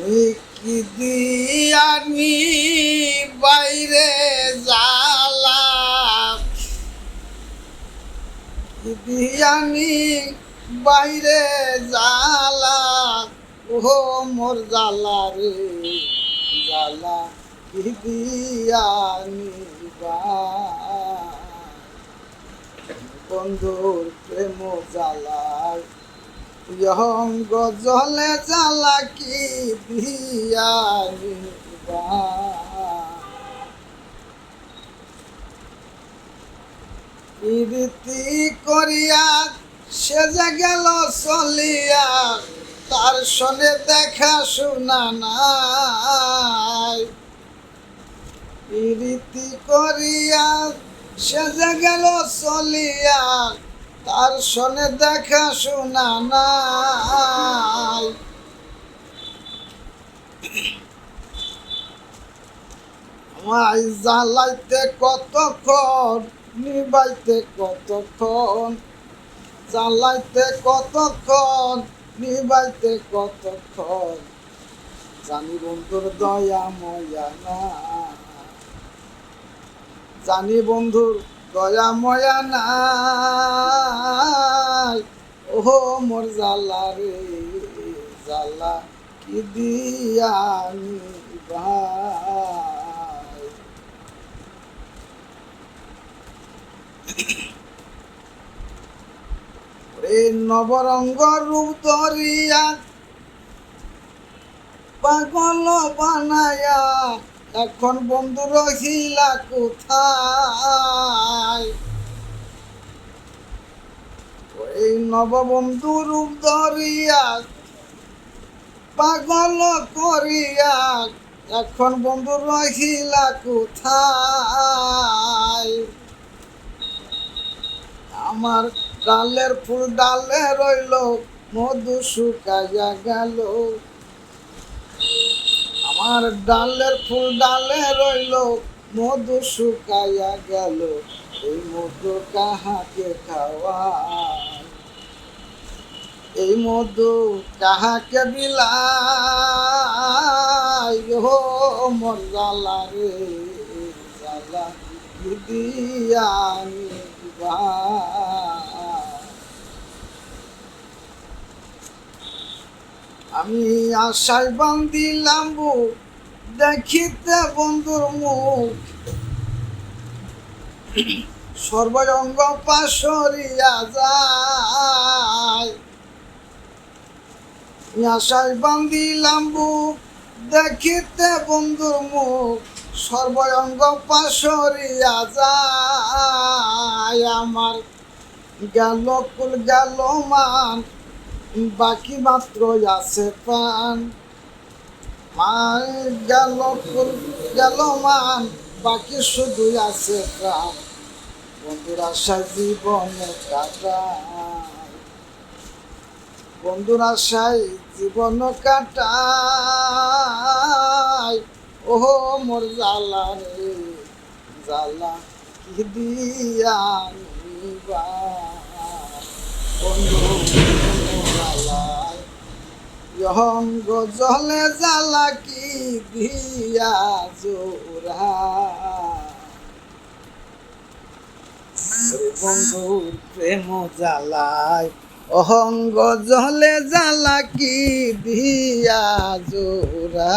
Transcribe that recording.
কি বাইরে জালা বাইরে জালা ও মোর জালা রে জালা কি বন্ধুর প্রেম জালায় ইয়ঙ্গ জলে জ্বালা কি দিয়ানি প্রীতি করিয়া সে যে গেল চলিয়া, তার সনে দেখা শোনা নাই। প্রীতি করিয়া সে গেল চলিয়া তার সনে দেখা শোনা নাই। আমায় জ্বালাইতে কতক্ষণ, নিবাইতে কতক্ষণ, জ্বালাইতে কতক্ষণ, নিবাইতে কতক্ষণ, জানি বন্ধুর দয়া, ময়া না জানি বন্ধুর দয়া ময়া নাই। ওহো মোর জালা রে জালা কি দিয়ানি ভাই? রে নবরঙ্গ রূপ ধরিয়া পাগল বানায়া এখন বন্ধু রহিলা কোথায়? এই নববন্ধু রূপ ধরিয়া পাগল করিয়া এখন বন্ধু রহিলা কোথায়? আমার ডালের ফুল ডালে রইল, মধু শুকাইয়া গেল। আমার ডালের ফুল ডালে রইল, মধু শুকাইয়া গেল, এই মধু কাহাকে খাওয়া? এই মধু কাহাকে বিলাই হো মোর জালা রে? জালা দিয়ানি আমি আশায় বান্দিলাম বুক দেখিতে বন্ধুর মুখ। সর্বঙ্গ পাশরিয়া যায়। আমি আশায় বান্দিলাম বুক দেখিতে বন্ধুর মুখ। সর্বঙ্গ পাশরিয়া যায়। আমার গেল কুল গেল মান বাকি মাত্র আছে প্রাণ। মান গেল গেল মান, বাকি শুধু আছে প্রাণ। বন্ধুর আশায় জীবনে বন্ধুর আশায় জীবন কাটায়। ওহো, মোর জালা রে জালা কি দিয়া বন্ধু ইহঙ্গ জলে জ্বালা কি দিয়া জোরা বন্ধুর প্রেম জ্বালায়। অহঙ্গ জলে জ্বালা কি দিয়া জোড়া?